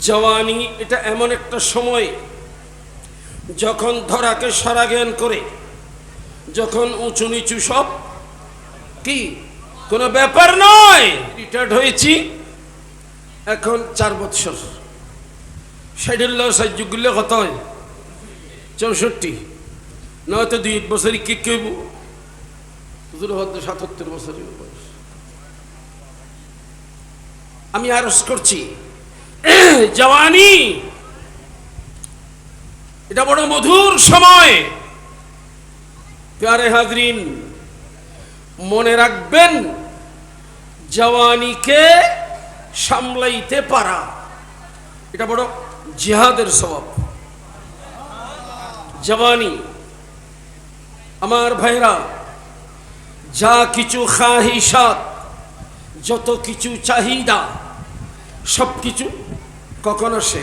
জওয়ানি, এটা এমন একটা সময় যখন ধরাকে সারা জ্ঞান করে, যখন উঁচু নিচু সব, কি? কোনো ব্যাপার নয়। রিটায়ার্ড হয়েছি, এখন চার বৎসর। ষাটুল্লাহ সাহায্যগুলো কত হয়? চৌষট্টি। নয়তো দুই বছরই কে কেব হয়তো সাতাত্তর বছরের বয়স। আমি আরজ করছি জওয়ানি। এটা বড় মধুর সময়। প্যারে হাজরিন, মনে রাখবেন, জওয়ানিকে সামলাইতে পারা, এটা বড় জিহাদের স্বভাব। জওয়ানি, আমার ভাইরা, যা কিছু খাহিসাত যত কিছু চাহিদা সব কিছু কখন সে?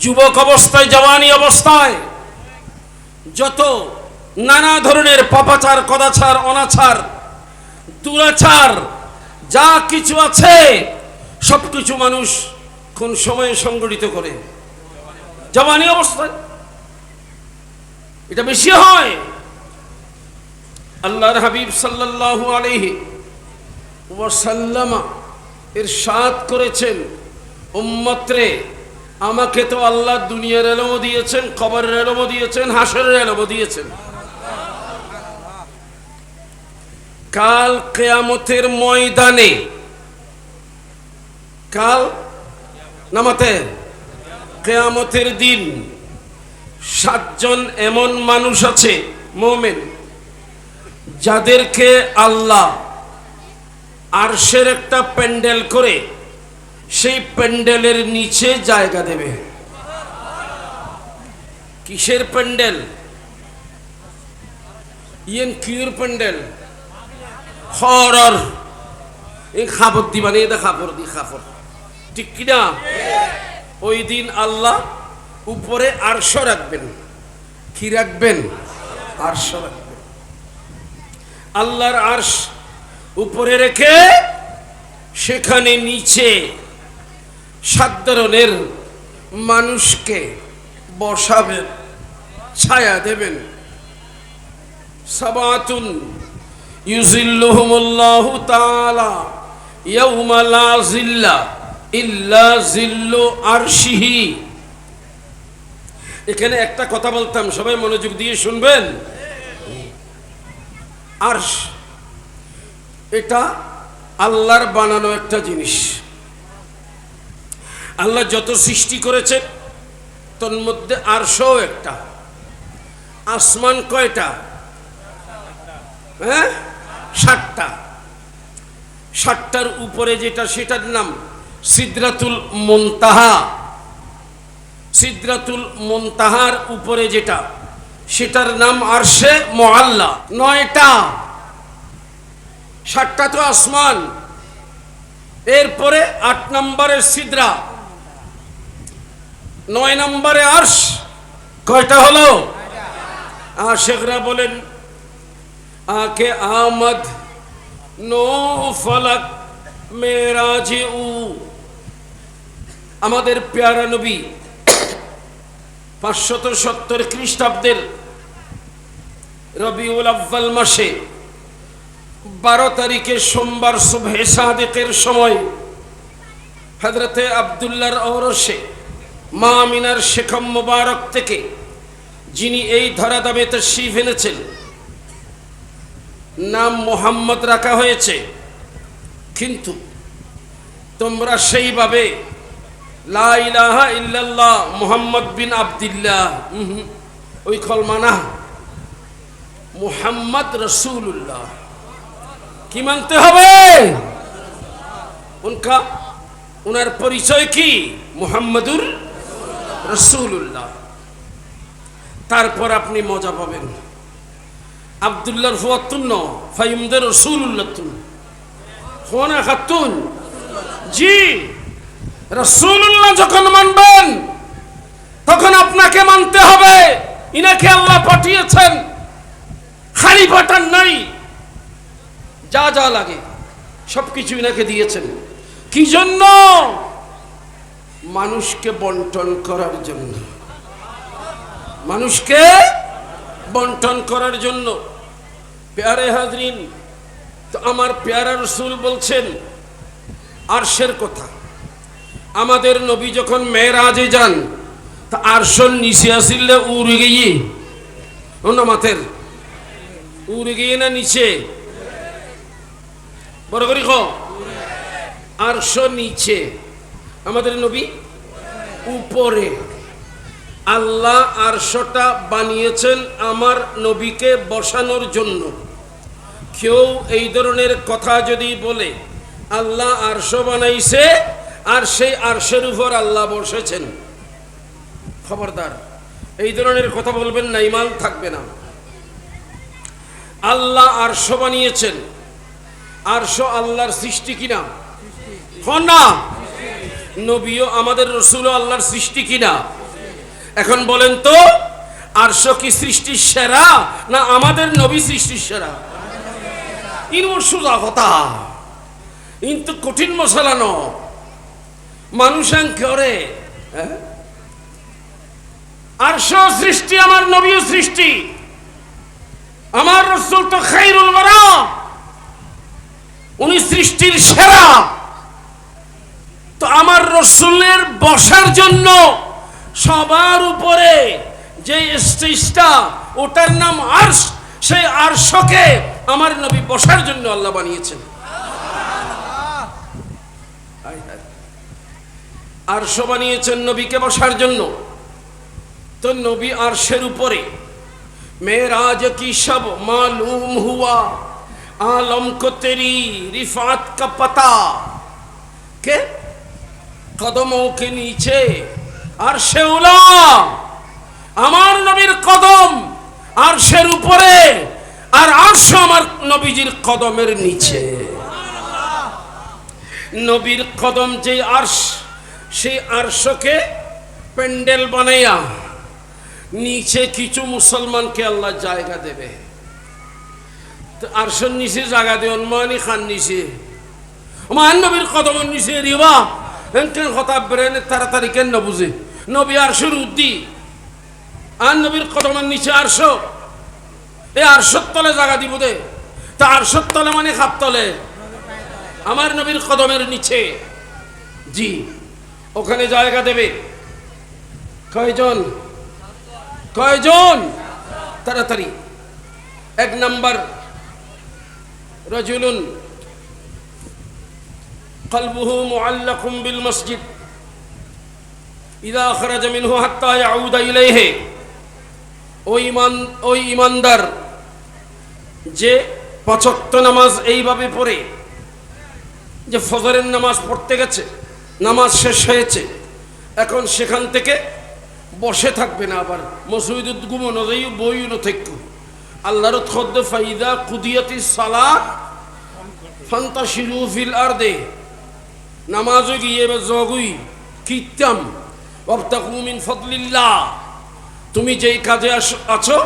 যুবক অবস্থায়, জওয়ানি অবস্থায়, যত নানা ধরনের পাপাচার, কদাচার, অনাচার, দুরাচার, যা কিছু আছে সব কিছু মানুষ কোন সময়ে সংগঠিত করে? জওয়ানি অবস্থায়। এটা বেশি হয়। আল্লাহর হাবিব সাল্লাল্লাহু আলাইহি ওয়াসাল্লামা এর সাত করেছেন। উম্মত্রে, আমাকে তো আল্লাহ দুনিয়ার এলমও দিয়েছেন, কবরের এলমও দিয়েছেন, হাসরের এলমও দিয়েছেন। কাল কেয়ামতের ময়দানে, কাল নামাতে, কেয়ামতের দিন সাতজন এমন মানুষ আছে, মোমেন, যাদেরকে আল্লাহ আরশের একটা প্যান্ডেল করে সেই প্যান্ডেলের নিচে জায়গা দেবে। কিসের প্যান্ডেল? ইয়েন কিউর প্যান্ডেল? হরর। এই খাপড় দিবানি এটা খাপড় দি খাপড় ঠিক কিনা ওই দিন আল্লাহ উপরে আরশ রাখবেন। কি রাখবেন? আরশ রাখবেন। আল্লাহর আরশ উপরে রেখে সেখানে নিচে সাত ধরনের মানুষকে বসাবেন, ছায়া দেবেন। সাবাতুন ইউজিল্লুহুমুল্লাহু তাআলা ইয়াউমা লা জিল্লা ইল্লা জিল্লু আরশিহি। এখানে একটা কথা বলতাম, সবাই মনোযোগ দিয়ে শুনবেন? আরশ, এটা আল্লাহর বানানো একটা জিনিস। আল্লাহ যত সৃষ্টি করেছেন, তোর মধ্যে আরশও একটা। আসমান কয়টা? হ্যাঁ? ষাটটা ষাটটার উপরে যেটা, সেটার নাম সিদ্রাতুল মন্তাহা। সিদ্রাতুল মন্তাহার উপরে যেটা, সেটার নাম আরশে মোয়াল্লা নয়টা। ষাটটা তো আসমান। এরপরে আট নম্বরের সিদ্রা। নয় নম্বরে আর্শ। কয়টা হলো? আশেখরা বলেন, আকে আহমদ নো ফলক মেরাজে উ আমাদের পেয়ারা নবী পাঁচশত সত্তর খ্রিস্টাব্দের রবিউল আব্বাল মাসে বারো তারিখে সোমবার শুভে সাদেকের সময় হজরতে আবদুল্লার ঔরসে মা আমিনার শেখম মোবারক থেকে যিনি এই ধরা ধরাদামে তশরিফ এনেছেন, নাম মোহাম্মদ রাখা হয়েছে। কিন্তু তোমরা সেইভাবে লা ইলাহা ইল্লাল্লাহ মুহাম্মদ বিন আব্দুল্লাহ ওই কলমানা মুহাম্মদ রসুল্লাহ কি মানতে হবে? উনকা উনার পরিচয় কি? মুহাম্মদুর রসুল্লাহ তারপর আপনি মজা পাবেন। আবদুল্লাহর ফুয়াত্তুন ফাইমদের রসুল্লাহ তুন ফোনা খাতুন? জি। রসুল্লাহ যখন মানবেন, তখন আপনাকে মানতে হবে। ইনাকে আল্লাহ পাঠিয়েছেন। খালি পাঠান নাই। যা যা লাগে সব কিছু ইনাকে দিয়েছেন। কি জন্য? মানুষকে বন্টন করার জন্য। মানুষকে বন্টন করার জন্য। পেয়ারে হাজরিন, তো আমার পেয়ারা রসুল বলছেন, আরশের কথা। আমাদের নবী যখন মেয়েরাজে যান, তা আরশন নিচে আসিলে উড়ে গিয়ে মাথের উড়ে গিয়ে না নিচে? বড় করি আরশ নিচে। আমাদের নবী? উপরে। আল্লাহ আরশটা বানিয়েছেন আমার নবীকে বসানোর জন্য। কেউ এই ধরনের কথা যদি বলে আল্লাহ আরশ বানাইছে আর সেই আরশের উপর আল্লাহ বসেছেন। খবরদার এই ধরনের কথা বলবেন না ইমান থাকবে না। আল্লাহ আরশ বানিয়েছেন। আরশ আল্লাহর সৃষ্টি কিনা? না। নবীও আমাদের রসুলও আল্লাহর সৃষ্টি কিনা? এখন বলেন তো আরশ কি সৃষ্টির সেরা না আমাদের নবী সৃষ্টির সেরা? কথা। কিন্তু কঠিন করে হ্যাঁ? সৃষ্টি, আমার নবীও সৃষ্টি। আমার রসুল তো খাইরুল মারা উনি সৃষ্টির সেরা। তো আমার রসুলের বসার জন্য সবার উপরে যে স্টেজটা, ওটার নাম আর্শ, সেই আর্শকে আমার নবী বসার জন্য আল্লাহ বানিয়েছেন। আর্শ বানিয়েছেন নবীকে বসার জন্য। তো নবী আর্শের উপরে মেরাজ কি সব মালুম হুয়া, আলম কো তেরি রিফাত কা পাতা। কে? কদমও কে নিচে। আর শেউলা আমার নবীর কদম, আর সের উপরে, আর আরশ আমার নবীজির কদমের নিচে। নবীর কদম যে আরশ, সেই আরশকে প্যান্ডেল বানাইয়া নিচে কিছু মুসলমানকে আল্লাহ জায়গা দেবে। তো আরশোর নিচে জায়গা দেন মানি খান নিচে মান নবীর কদমের নিচে রিবা এনকেন কথা বেরেন, তাড়াতাড়ি কেন না বুঝে? নবী আরশোর উদ্দি। আর নবীর কদমের নিচে আরশো এই আরশোর তলে জায়গা দিব দে। তা আরশোর তলে মানে খাপ তলে। আমার নবীর কদমের নিচে। জি, ওখানে জায়গা দেবে। কয়জন? কয়জন? তাড়াতাড়ি। এক নাম্বার। রজুলুন قلبه معلق بالمسجد إذا خرج منه حتى يعود إليه ওই ইমান ওই ইমানদার যে পাঁচক্ত নামাজ এইভাবে পড়ে যে ফজরের নামাজ পড়তে গেছে নামাজ শেষ হয়েছে এখন সেখান থেকে বসে থাকবে না আবার মসজিদুদ গুম নজাই বই ন থেকু আল্লাহর খদ্দ ফাইদা কুদিয়াতি সালা ফান্তা শিরু ফিল আর দে নামাজও গিয়ে বা জগুই কীর্তাম অবতাকু মিন ফদলিল্লাহ। তুমি যেই কাজে আছো,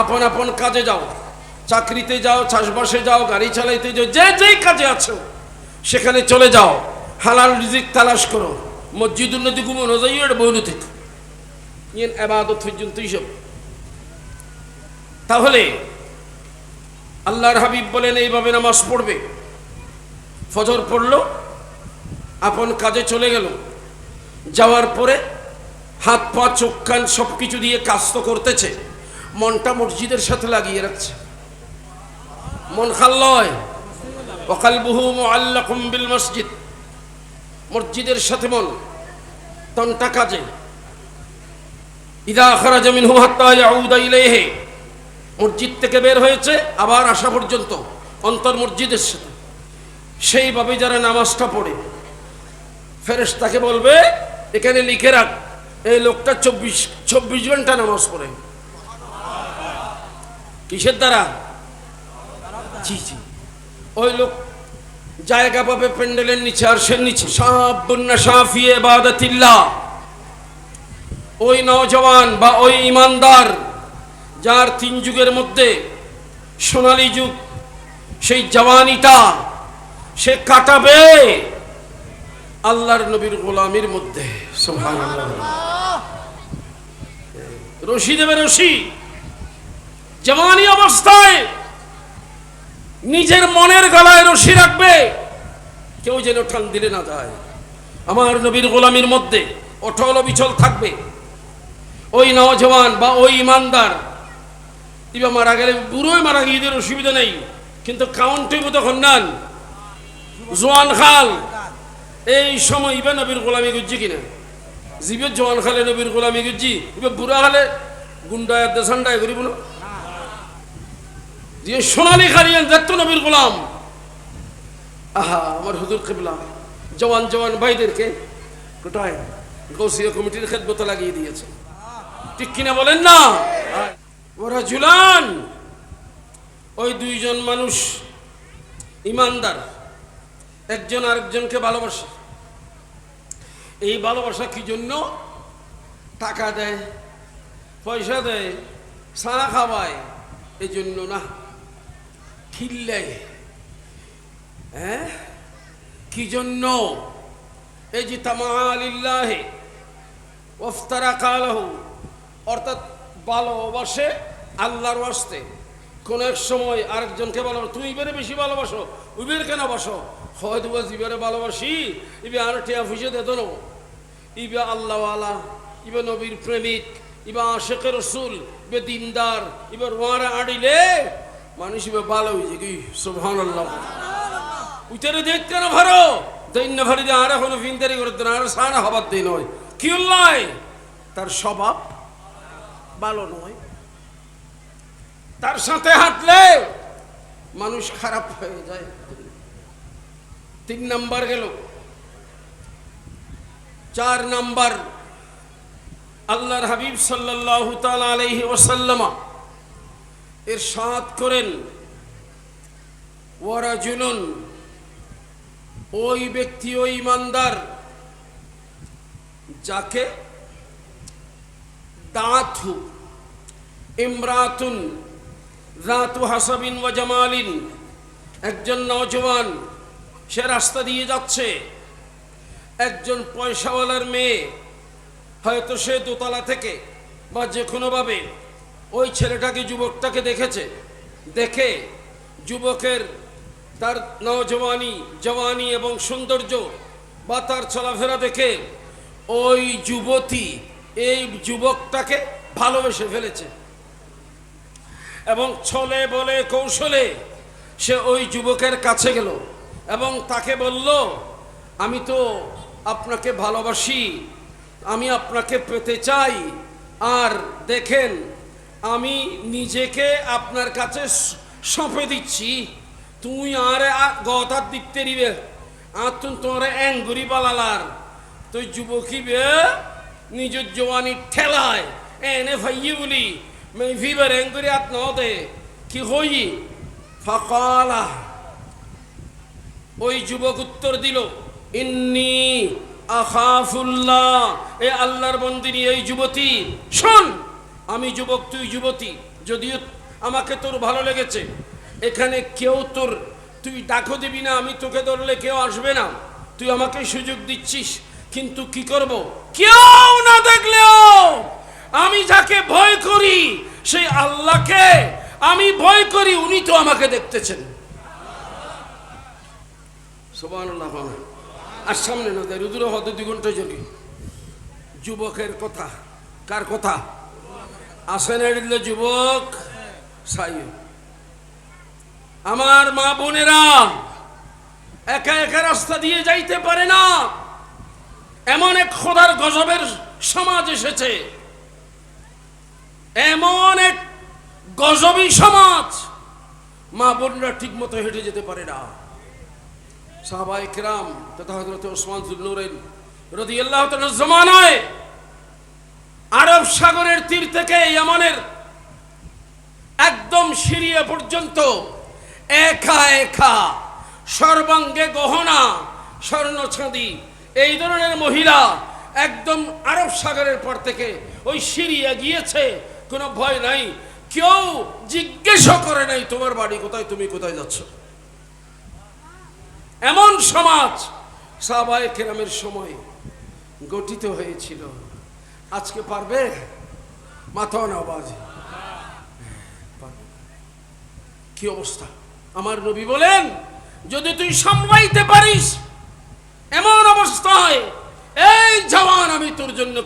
আপন আপন কাজে যাও। চাকরিতে যাও, চাষবাসে যাও, গাড়ি চালাইতে যাও, যে যেই কাজে আছো, সেখানে চলে যাও। হালাল রিজিক তালাশ করো। মসজিদুল নদী গুমো নজাই এটা থেকে। ইয়েন আবাদত পর্যন্ত হিসব তাহলে, আল্লাহর হাবিব বলেন, এইভাবে নামাজ পড়বে। ফজর পড়ল আপন কাজে চলে গেল। যাওয়ার পরে হাত পা, চোখ, কান সব কিছু দিয়ে কাজ তো করতেছে। মনটা মসজিদের সাথে লাগিয়ে রাখছে। মন খাল্লয়। ওকালবুহু মুআল্লাকুম বিল মসজিদ। মসজিদের সাথে মন, তনটা কাজে। ইদা হাত্তা ইয়াউদা ইলাইহি। মসজিদ থেকে বের হয়েছে, আবার আসা পর্যন্ত অন্তর মসজিদের সাথে। সেইভাবে যারা নামাজটা পড়ে ফেরেশতাকে বলবে, এখানে লিখে রাখ, এই লোকটা চব্বিশ চব্বিশ ঘণ্টা নামাজ পড়ে। কিসের দ্বারা? ওই লোক জায়গা পাবে প্যান্ডেলের নিচে আর সে নিচে। বাদাতিল্লাহ ওই নওজওয়ান বা ওই ইমানদার যার তিন যুগের মধ্যে সোনালী যুগ, সেই জওয়ানিটা, সে কাটাবে। আল্লাহর নবীর গোলামির মধ্যে রশি দেবে রশি। জওয়ানি অবস্থায় নিজের মনের গলায় রশি রাখবে। কেউ যেন ঠান দিলে না যায়। আমার নবীর গোলামির মধ্যে অটল অবিচল থাকবে। ওই নওজওয়ান বা ওই ইমানদার, ইবা মারা গেলে বুড়োই মারা গিয়ে অসুবিধা নেই, কিন্তু কাউন্টে তখন নান। জোয়ান খাল এই সময় ইবা নবীর গোলামি গুজ্জি কিনা? জিবে জওয়ান খালে নবীর গোলামি গুজ্জি ইবা বুড়া হলে গুন্ডায় দেশান্ডায় করিব না যে সোনালি খালিয়ান যাত্র নবীর গোলাম। আহা, আমার হুজুর কেবলা। জওয়ান জওয়ান ভাইদেরকে কোথায় গৌসিয়া কমিটির খেদমতো লাগিয়ে দিয়েছে। ঠিক কিনা বলেন না? ওরা জুলান ওই দুইজন মানুষ ইমানদার। একজন আরেকজনকে ভালোবাসে। এই ভালোবাসা কি জন্য? টাকা দেয়, পয়সা দেয় সারা খাওয়ায়, এই জন্য না। খিল্লে হ্যাঁ? কি জন্য? এই যে তামালিল্লাহে, ওফতারা কালহ, অর্থাৎ ভালোবাসে আল্লাহর ওয়াস্তে। কোন এক সময় আরেকজনকে ভালোবাসো, তুমি ইবারে বেশি ভালোবাসো উবের কেন বাসো হয়তো বাস ইবারে ভালোবাসি, ইবে আর টিয়া ফুসে দে তো ইবে আল্লাহ আলা ইবে নবীর প্রেমিক, ইবা আশেকের রসুল, ইবে দিনদার, ইবে রোয়ারা আড়িলে মানুষ ইবে ভালো হয়েছে কি? আল্লাহ দেখতে না ভারো? দৈন্য ভারি দিয়ে আর এখনও ফিনতারি করতে না আর সারা হবার দিন নয়। কি তার স্বভাব ভালো নয়। তার সাথে হাঁটলে মানুষ খারাপ হয়ে যায়। তিন নাম্বার গেল। চার নাম্বার। আল্লাহর হাবিব সাল্লাল্লাহু তাআলা আলাইহি ওয়াসাল্লামা এর সাত করেন ওয়ারাজুলুন ওই ব্যক্তি, ওই ইমানদার যাকে দাথু ইমরাতুন রাতু হাসাবিন ওয়া জামালিন, একজন নওজওয়ান সে রাস্তা দিয়ে যাচ্ছে। একজন পয়সাওয়ালার মেয়ে, হয়তো সে দোতলা থেকে বা যে কোনোভাবে ওই ছেলেটাকে, যুবকটাকে দেখেছে। দেখে যুবকের তার নজওয়ানি জওয়ানি এবং সৌন্দর্য বা তার চলাফেরা দেখে ওই যুবতী এই যুবকটাকে ভালোবেসে ফেলেছে। এবং ছলে বলে কৌশলে সে ওই যুবকের কাছে গেল। এবং তাকে বলল, আমি তো আপনাকে ভালোবাসি, আমি আপনাকে পেতে চাই, আর দেখেন, আমি নিজেকে আপনার কাছে সঁপে দিচ্ছি। তুই আর গতার দিকতে নিবে আর তুই তোমার অ্যাঙ্গুরি পালালার তুই যুবকী বে, নিজের জোয়ানি ঠেলায়, এনে ভাইয়ে বলি মেফিবার অ্যাঙ্গুরি আত দে, কি হই? ফকালা। ওই যুবক উত্তর দিল, ইন্নি আখাফুল্লাহ, এ আল্লাহর বন্দিনী এই যুবতী, শোন, আমি যুবক, তুই যুবতী, যদিও আমাকে তোর ভালো লেগেছে, এখানে কেউ তোর, তুই ডাকো দিবি না, আমি তোকে ধরলে কেউ আসবে না, তুই আমাকে সুযোগ দিচ্ছিস, কিন্তু কি করব? কেউ না দেখলেও আমি যাকে ভয় করি, সেই আল্লাহকে আমি ভয় করি, উনি তো আমাকে দেখতেছেন। আর সামনে না রুদুর হতে দুই ঘণ্টা যোগী যুবকের কথা, কার কথা? আসেন যুবক আমার মা বোনেরা, একা একা রাস্তা দিয়ে যাইতে পারে না। এমন এক খোদার গজবের সমাজ এসেছে। এমন এক গজবী সমাজ মা বোনরা ঠিক মতো হেঁটে যেতে পারে না। সাহাবা ইকরাম তথা হজরত ওসমান জুল্নুরেন রদি আল্লাহ জমানায় আরব সাগরের তীর থেকে ইয়ামানের একদম সিরিয়া পর্যন্ত একা একা সর্বাঙ্গে গহনা, স্বর্ণ ছাঁদি এই ধরনের মহিলা একদম আরব সাগরের পর থেকে ওই সিরিয়া গিয়েছে কোনো ভয় নাই। কেউ জিজ্ঞেসও করে নাই, তোমার বাড়ি কোথায়? তুমি কোথায় যাচ্ছ? এমন সমাজ সাহাবায়ে কেরামের সময় গঠিত হয়েছিল। আজকে পারবে? মাথা পারবে কি অবস্থা? আমার নবী বলেন, যদি তুই সামলাইতে পারিস, এমন অবস্থা হয় এই জওয়ান আমি তোর জন্য